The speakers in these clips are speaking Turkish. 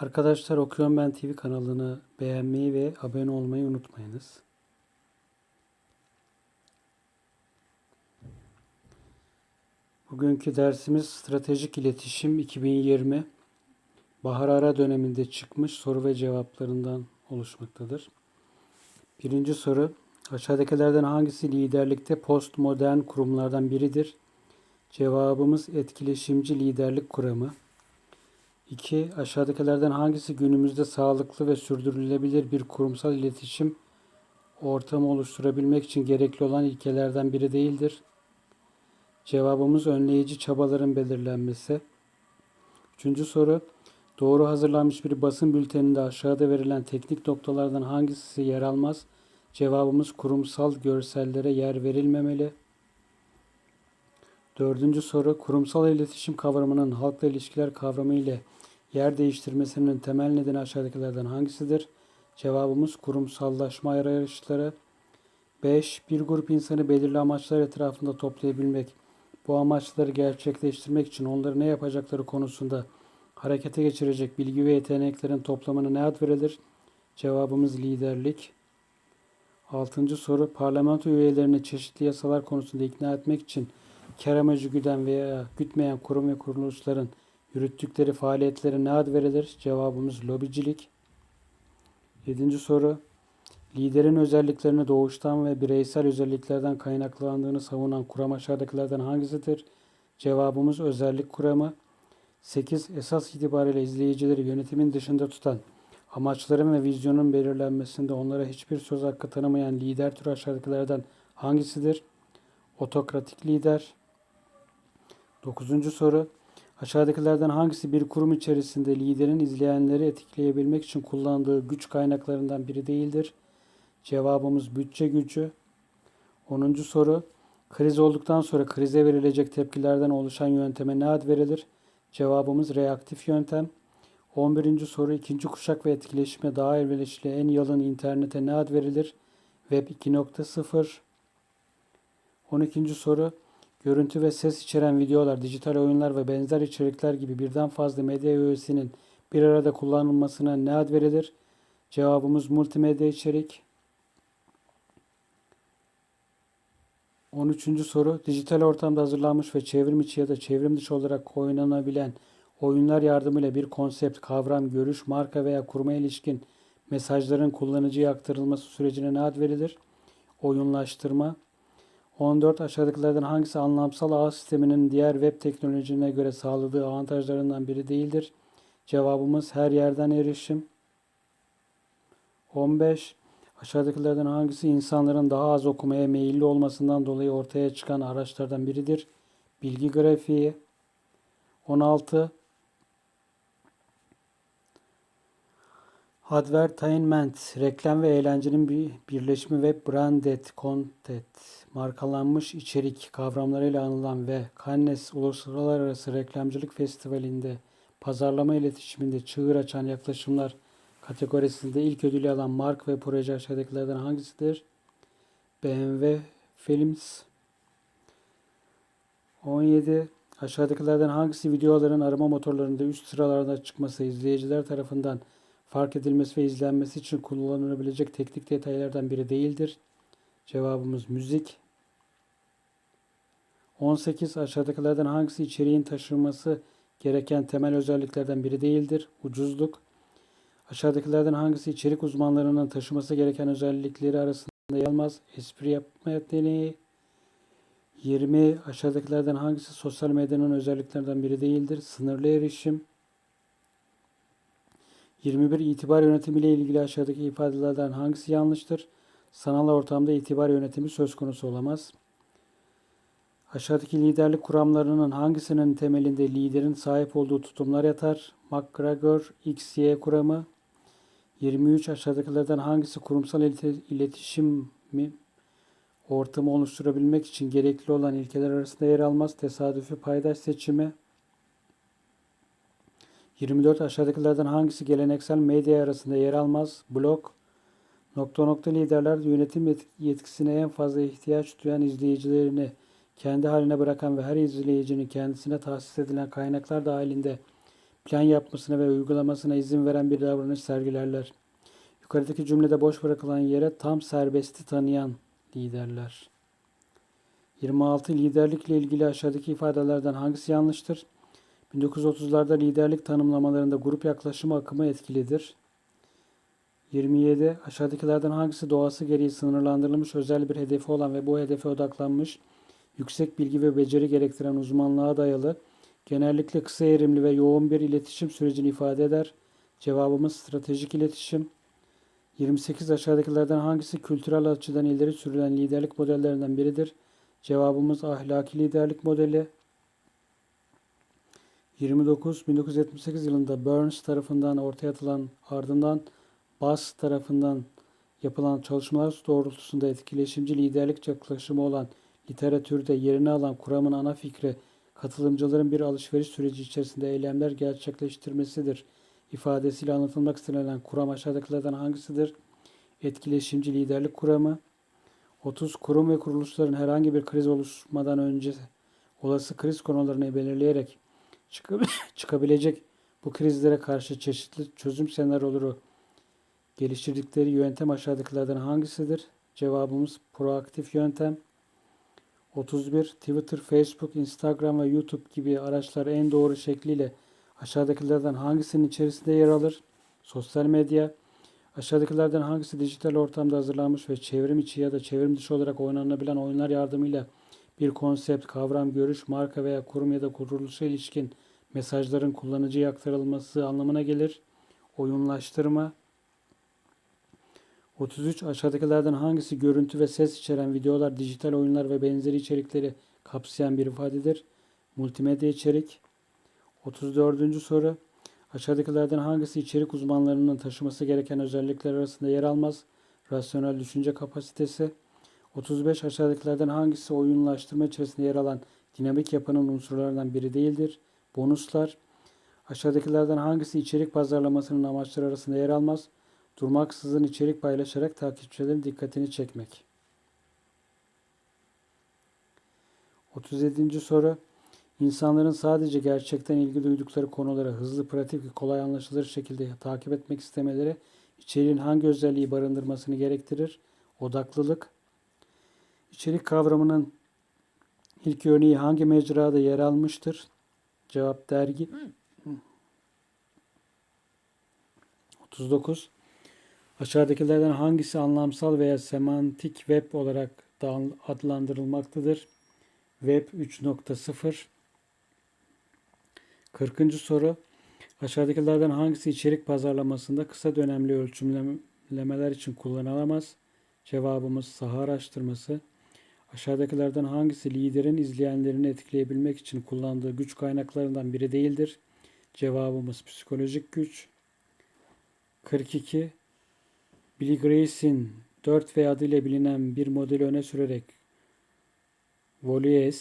Arkadaşlar Okuyorum Ben TV kanalını beğenmeyi ve abone olmayı unutmayınız. Bugünkü dersimiz Stratejik İletişim 2020 bahar ara döneminde çıkmış soru ve cevaplarından oluşmaktadır. Birinci soru aşağıdakilerden hangisi liderlikte postmodern kurumlardan biridir? Cevabımız etkileşimci liderlik kuramı. 2. Aşağıdakilerden hangisi günümüzde sağlıklı ve sürdürülebilir bir kurumsal iletişim ortamı oluşturabilmek için gerekli olan ilkelerden biri değildir? Cevabımız önleyici çabaların belirlenmesi. Üçüncü soru. Doğru hazırlanmış bir basın bülteninde aşağıda verilen teknik noktalardan hangisi yer almaz? Cevabımız kurumsal görsellere yer verilmemeli. Dördüncü soru. Kurumsal iletişim kavramının halkla ilişkiler kavramı ile yer değiştirmesinin temel nedeni aşağıdakilerden hangisidir? Cevabımız kurumsallaşma arayışları. 5. Bir grup insanı belirli amaçlar etrafında toplayabilmek, bu amaçları gerçekleştirmek için onları ne yapacakları konusunda harekete geçirecek bilgi ve yeteneklerin toplamına ne ad verilir? Cevabımız liderlik. Altıncı soru. Parlamento üyelerini çeşitli yasalar konusunda ikna etmek için kar amacı güden veya gütmeyen kurum ve kuruluşların yürüttükleri faaliyetlere ne ad verilir? Cevabımız lobicilik. Yedinci soru. Liderin özelliklerini doğuştan ve bireysel özelliklerden kaynaklandığını savunan kuram aşağıdakilerden hangisidir? Cevabımız özellik kuramı. 8. Esas itibariyle izleyicileri yönetimin dışında tutan, amaçların ve vizyonun belirlenmesinde onlara hiçbir söz hakkı tanımayan lider türü aşağıdakilerden hangisidir? Otokratik lider. 9. soru. Aşağıdakilerden hangisi bir kurum içerisinde liderin izleyenleri etkileyebilmek için kullandığı güç kaynaklarından biri değildir? Cevabımız bütçe gücü. 10. soru. Kriz olduktan sonra krize verilecek tepkilerden oluşan yönteme ne ad verilir? Cevabımız reaktif yöntem. 11. soru. ikinci kuşak ve etkileşime daha elverişli en yalın internete ne ad verilir? Web 2.0. 12. soru. Görüntü ve ses içeren videolar, dijital oyunlar ve benzer içerikler gibi birden fazla medya öğesinin bir arada kullanılmasına ne ad verilir? Cevabımız multimedya içerik. 13. soru. Dijital ortamda hazırlanmış ve çevrim içi ya da çevrim dışı olarak oynanabilen oyunlar yardımıyla bir konsept, kavram, görüş, marka veya kuruma ilişkin mesajların kullanıcıya aktarılması sürecine ne ad verilir? Oyunlaştırma. 14 aşağıdakilerden hangisi anlamsal ağ sisteminin diğer web teknolojilerine göre sağladığı avantajlarından biri değildir? Cevabımız her yerden erişim. 15 aşağıdakilerden hangisi insanların daha az okumaya meyilli olmasından dolayı ortaya çıkan araçlardan biridir? Bilgi grafiği. 16 Advertainment, reklam ve eğlencenin bir birleşimi ve branded content, markalanmış içerik kavramlarıyla anılan ve Cannes Uluslararası Reklamcılık Festivali'nde pazarlama iletişiminde çığır açan yaklaşımlar kategorisinde ilk ödülü alan mark ve proje aşağıdakilerden hangisidir? BMW Films 17. Aşağıdakilerden hangisi videoların arama motorlarında üst sıralarda çıkması izleyiciler tarafından fark edilmesi ve izlenmesi için kullanılabilecek teknik detaylardan biri değildir. Cevabımız müzik. 18. Aşağıdakilerden hangisi içeriğin taşınması gereken temel özelliklerden biri değildir? Ucuzluk. Aşağıdakilerden hangisi içerik uzmanlarının taşıması gereken özellikleri arasında yer almaz? Espri yapma yeteneği. 20. Aşağıdakilerden hangisi sosyal medyanın özelliklerinden biri değildir? Sınırlı erişim. 21. İtibar yönetimi ile ilgili aşağıdaki ifadelerden hangisi yanlıştır? Sanal ortamda itibar yönetimi söz konusu olamaz. Aşağıdaki liderlik kuramlarının hangisinin temelinde liderin sahip olduğu tutumlar yatar? McGregor XY kuramı. 23. Aşağıdakilerden hangisi kurumsal iletişim mi ortamı oluşturabilmek için gerekli olan ilkeler arasında yer almaz? Tesadüfi paydaş seçimi. 24 aşağıdakilerden hangisi geleneksel medya arasında yer almaz? Blog. Nokta nokta liderler yönetim yetkisine en fazla ihtiyaç duyan izleyicilerini kendi haline bırakan ve her izleyicinin kendisine tahsis edilen kaynaklar dahilinde plan yapmasına ve uygulamasına izin veren bir davranış sergilerler. Yukarıdaki cümlede boş bırakılan yere tam serbesti tanıyan liderler. 26. Liderlikle ilgili aşağıdaki ifadelerden hangisi yanlıştır? 1930'larda liderlik tanımlamalarında grup yaklaşımı akımı etkilidir. 27. Aşağıdakilerden hangisi doğası gereği sınırlandırılmış özel bir hedefi olan ve bu hedefe odaklanmış, yüksek bilgi ve beceri gerektiren uzmanlığa dayalı, genellikle kısa erimli ve yoğun bir iletişim sürecini ifade eder. Cevabımız stratejik iletişim. 28 aşağıdakilerden hangisi kültürel açıdan ileri sürülen liderlik modellerinden biridir? Cevabımız ahlaki liderlik modeli. 29 1978 yılında Burns tarafından ortaya atılan ardından Bass tarafından yapılan çalışmalar doğrultusunda etkileşimci liderlik yaklaşımı olan literatürde yerini alan kuramın ana fikri katılımcıların bir alışveriş süreci içerisinde eylemler gerçekleştirmesidir ifadesiyle anlatılmak istenilen kuram aşağıdakilerden hangisidir? Etkileşimci liderlik kuramı. 30. Kurum ve kuruluşların herhangi bir kriz oluşmadan önce olası kriz konularını belirleyerek çıkabilecek bu krizlere karşı çeşitli çözüm senaryoları geliştirdikleri yöntem aşağıdakilerden hangisidir? Cevabımız proaktif yöntem. 31. Twitter, Facebook, Instagram ve YouTube gibi araçlar en doğru şekliyle aşağıdakilerden hangisinin içerisinde yer alır? Sosyal medya. Aşağıdakilerden hangisi dijital ortamda hazırlanmış ve çevrim içi ya da çevrim dışı olarak oynanabilen oyunlar yardımıyla bir konsept, kavram, görüş, marka veya kurum ya da kuruluşa ilişkin mesajların kullanıcıya aktarılması anlamına gelir? Oyunlaştırma. 33. Aşağıdakilerden hangisi görüntü ve ses içeren videolar, dijital oyunlar ve benzeri içerikleri kapsayan bir ifadedir? Multimedya içerik. 34. soru. Aşağıdakilerden hangisi içerik uzmanlarının taşıması gereken özellikler arasında yer almaz? Rasyonel düşünce kapasitesi. 35. Aşağıdakilerden hangisi oyunlaştırma içerisinde yer alan dinamik yapının unsurlarından biri değildir? Bonuslar. Aşağıdakilerden hangisi içerik pazarlamasının amaçları arasında yer almaz? Durmaksızın içerik paylaşarak takipçilerin dikkatini çekmek. 37. soru. İnsanların sadece gerçekten ilgi duydukları konuları hızlı, pratik ve kolay anlaşılır şekilde takip etmek istemeleri içeriğin hangi özelliği barındırmasını gerektirir? Odaklılık. İçerik kavramının ilk örneği hangi mecrada yer almıştır? Cevap dergi. 39. Aşağıdakilerden hangisi anlamsal veya semantik web olarak adlandırılmaktadır? Web 3.0 40. soru. Aşağıdakilerden hangisi içerik pazarlamasında kısa dönemli ölçümlemeler için kullanılamaz? Cevabımız saha araştırması. Aşağıdakilerden hangisi liderin izleyenlerini etkileyebilmek için kullandığı güç kaynaklarından biri değildir? Cevabımız psikolojik güç. 42. Billy Grace'in 4V adıyla bilinen bir modeli öne sürerek Voice,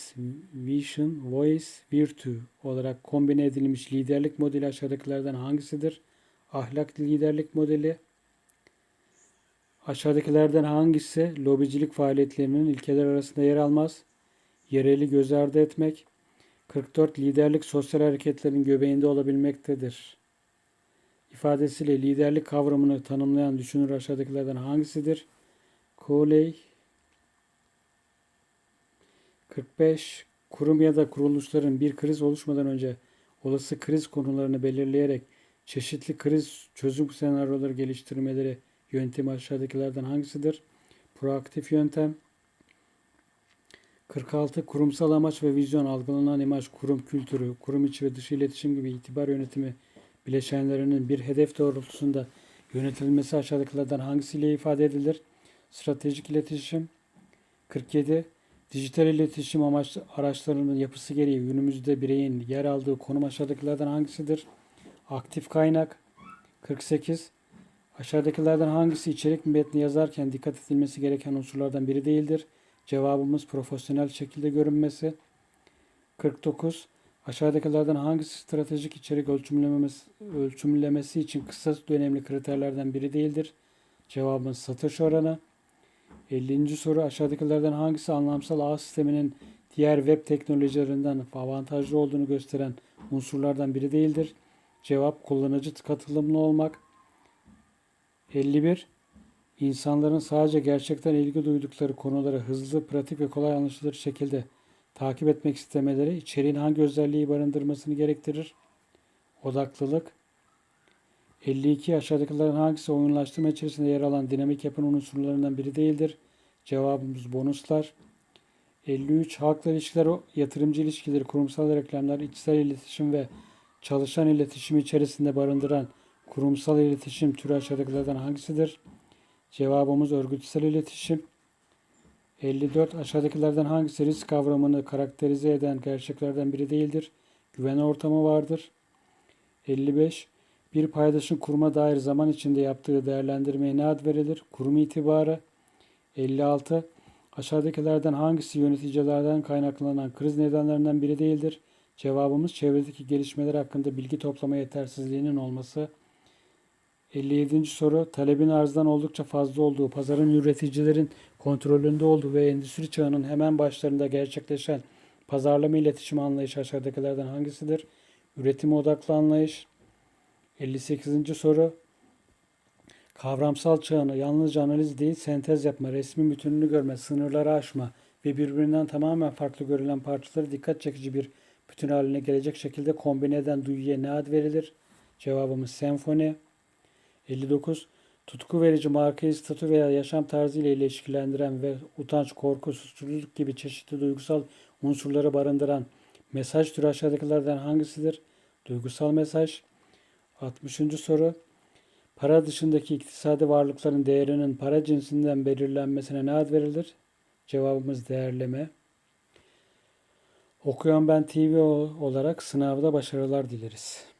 Vision, Voice, Virtue olarak kombine edilmiş liderlik modeli aşağıdakilerden hangisidir? Ahlak liderlik modeli. Aşağıdakilerden hangisi lobicilik faaliyetlerinin ilkeler arasında yer almaz? Yereli göz ardı etmek. 44 liderlik sosyal hareketlerin göbeğinde olabilmektedir. İfadesiyle liderlik kavramını tanımlayan düşünür aşağıdakilerden hangisidir? Coley, 45. Kurum ya da kuruluşların bir kriz oluşmadan önce olası kriz konularını belirleyerek çeşitli kriz çözüm senaryoları geliştirmeleri yöntemi aşağıdakilerden hangisidir? Proaktif yöntem. 46. Kurumsal amaç ve vizyon algılanan imaj, kurum kültürü, kurum içi ve dışı iletişim gibi itibar yönetimi bileşenlerinin bir hedef doğrultusunda yönetilmesi aşağıdakilerden hangisiyle ifade edilir? Stratejik iletişim. 47. Dijital iletişim amaç araçlarının yapısı gereği günümüzde bireyin yer aldığı konum aşağıdakilerden hangisidir? Aktif kaynak. 48. Aşağıdakilerden hangisi içerik metni yazarken dikkat edilmesi gereken unsurlardan biri değildir? Cevabımız profesyonel şekilde görünmesi. 49. Aşağıdakilerden hangisi stratejik içerik ölçümlemesi, ölçümlemesi için kısa dönemli kriterlerden biri değildir? Cevabımız satış oranı. 50. soru aşağıdakilerden hangisi anlamsal ağ sisteminin diğer web teknolojilerinden avantajlı olduğunu gösteren unsurlardan biri değildir? Cevap kullanıcı katılımlı olmak. 51. İnsanların sadece gerçekten ilgi duydukları konuları hızlı, pratik ve kolay anlaşılır şekilde takip etmek istemeleri içeriğin hangi özelliği barındırmasını gerektirir? Odaklılık. 52. Aşağıdakilerin hangisi oyunlaştırma içerisinde yer alan dinamik yapının unsurlarından biri değildir? Cevabımız bonuslar. 53. Halkla ilişkiler, yatırımcı ilişkileri, kurumsal reklamlar, içsel iletişim ve çalışan iletişim içerisinde barındıran kurumsal iletişim türü aşağıdakilerden hangisidir? Cevabımız örgütsel iletişim. 54. Aşağıdakilerden hangisi risk kavramını karakterize eden gerçeklerden biri değildir? Güven ortamı vardır. 55. Bir paydaşın kuruma dair zaman içinde yaptığı değerlendirmeye ne ad verilir? Kurum itibarı. 56. Aşağıdakilerden hangisi yöneticilerden kaynaklanan kriz nedenlerinden biri değildir? Cevabımız çevredeki gelişmeler hakkında bilgi toplama yetersizliğinin olması. 57. soru talebin arzdan oldukça fazla olduğu, pazarın üreticilerin kontrolünde olduğu ve endüstri çağının hemen başlarında gerçekleşen pazarlama iletişim anlayışı aşağıdakilerden hangisidir? Üretim odaklı anlayış. 58. soru Kavramsal çağını yalnızca analiz değil, sentez yapma, resmin bütününü görme, sınırları aşma ve birbirinden tamamen farklı görülen parçaları dikkat çekici bir bütün haline gelecek şekilde kombine eden duyuya ne ad verilir? Cevabımız senfoni. 59. Tutku verici markayı statü veya yaşam tarzı ile ilişkilendiren ve utanç, korku, suçluluk gibi çeşitli duygusal unsurları barındıran mesaj türü aşağıdakilerden hangisidir? Duygusal mesaj. 60. soru. Para dışındaki iktisadi varlıkların değerinin para cinsinden belirlenmesine ne ad verilir? Cevabımız değerleme. Okuyan Ben TV olarak sınavda başarılar dileriz.